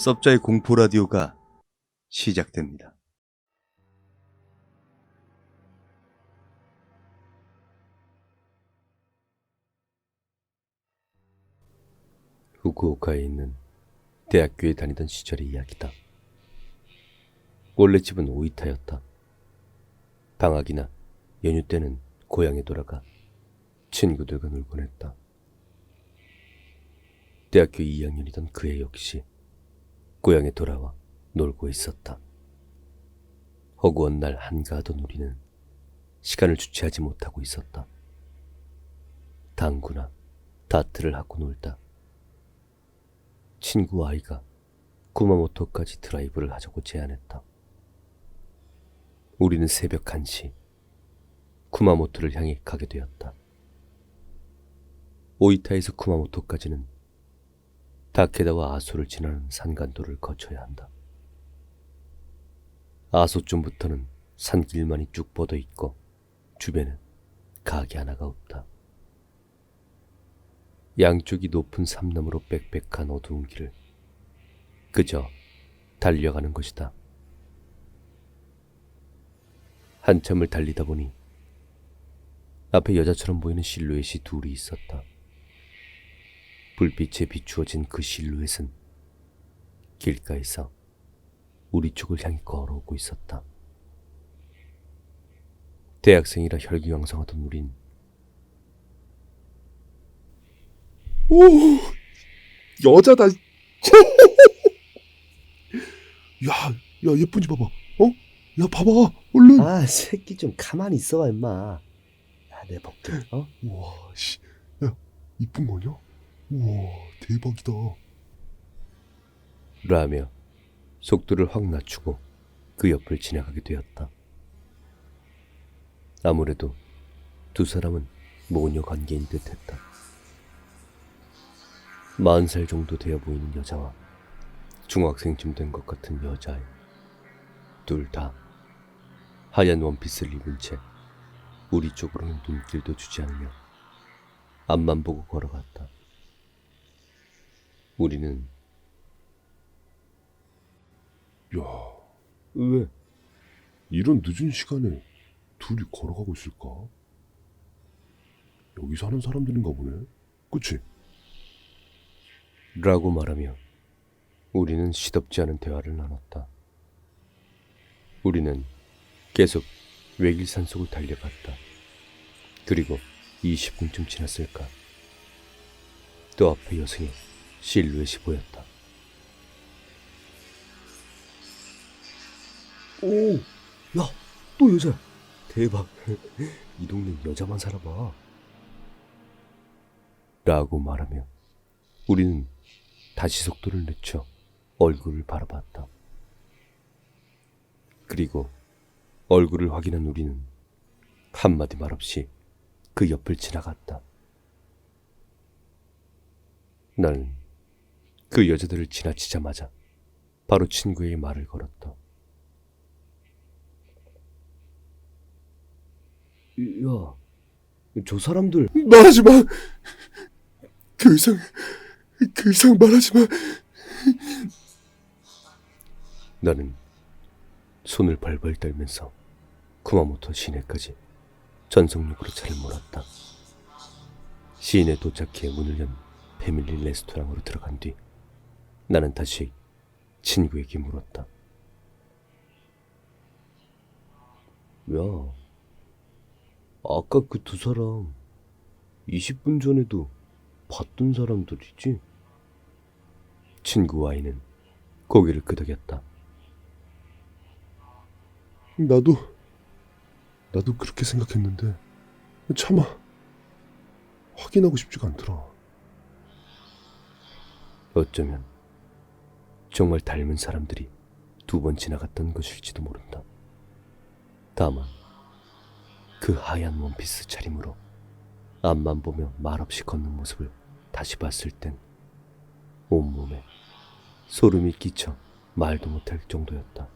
섭자의 공포 라디오가 시작됩니다. 후쿠오카에 있는 대학교에 다니던 시절의 이야기다. 원래 집은 오이타였다. 방학이나 연휴 때는 고향에 돌아가 친구들과 놀곤 했다. 대학교 2학년이던 그해 역시 고향에 돌아와 놀고 있었다. 허구한 날 한가하던 우리는 시간을 주체하지 못하고 있었다. 당구나 다트를 하고 놀다. 친구 아이가 구마모토까지 드라이브를 하자고 제안했다. 우리는 새벽 1시 구마모토를 향해 가게 되었다. 오이타에서 구마모토까지는 다케다와 아소를 지나는 산간도를 거쳐야 한다. 아소쯤부터는 산길만이 쭉 뻗어 있고 주변은 가게 하나가 없다. 양쪽이 높은 삼나무로 빽빽한 어두운 길을 그저 달려가는 것이다. 한참을 달리다 보니 앞에 여자처럼 보이는 실루엣이 둘이 있었다. 불빛에 비추어진 그 실루엣은 길가에서 우리 쪽을 향해 걸어오고 있었다. 대학생이라 혈기왕성하던 우린 오, 여자다. 야, 야, 예쁜지 봐봐. 어? 야, 봐봐. 얼른. 아, 새끼 좀 가만히 있어봐, 임마. 야, 내 볼게. 어? 우와, 씨. 야, 이쁜 거냐? 우와, 대박이다. 라며 속도를 확 낮추고 그 옆을 지나가게 되었다. 아무래도 두 사람은 모녀 관계인 듯 했다. 마흔 살 정도 되어 보이는 여자와 중학생쯤 된 것 같은 여자애. 둘 다 하얀 원피스를 입은 채 우리 쪽으로는 눈길도 주지 않으며 앞만 보고 걸어갔다. 우리는 야, 왜 이런 늦은 시간에 둘이 걸어가고 있을까? 여기 사는 사람들인가 보네. 그치? 라고 말하며 우리는 시덥지 않은 대화를 나눴다. 우리는 계속 외길산 속을 달려갔다. 그리고 20분쯤 지났을까. 또 앞에 여성의 실루엣이 보였다. 오, 야, 또 여자. 대박. 이 동네 여자만 살아봐. 라고 말하며 우리는 다시 속도를 늦춰 얼굴을 바라봤다. 그리고 얼굴을 확인한 우리는 한마디 말 없이 그 옆을 지나갔다. 나는 그 여자들을 지나치자마자 바로 친구에게 말을 걸었다. 야, 저 사람들. 말하지 마. 그 이상, 그 이상 말하지 마. 나는 손을 벌벌 떨면서 쿠마모토 시내까지 전속력으로 차를 몰았다. 시내에 도착해 문을 연 패밀리 레스토랑으로 들어간 뒤 나는 다시 친구에게 물었다. 야, 아까 그 두 사람 20분 전에도 봤던 사람들이지? 친구 와이는 고개를 끄덕였다. 나도, 나도 그렇게 생각했는데, 차마, 확인하고 싶지가 않더라. 어쩌면 정말 닮은 사람들이 두 번 지나갔던 것일지도 모른다. 다만 그 하얀 원피스 차림으로 앞만 보며 말없이 걷는 모습을 다시 봤을 땐 온몸에 소름이 끼쳐 말도 못할 정도였다.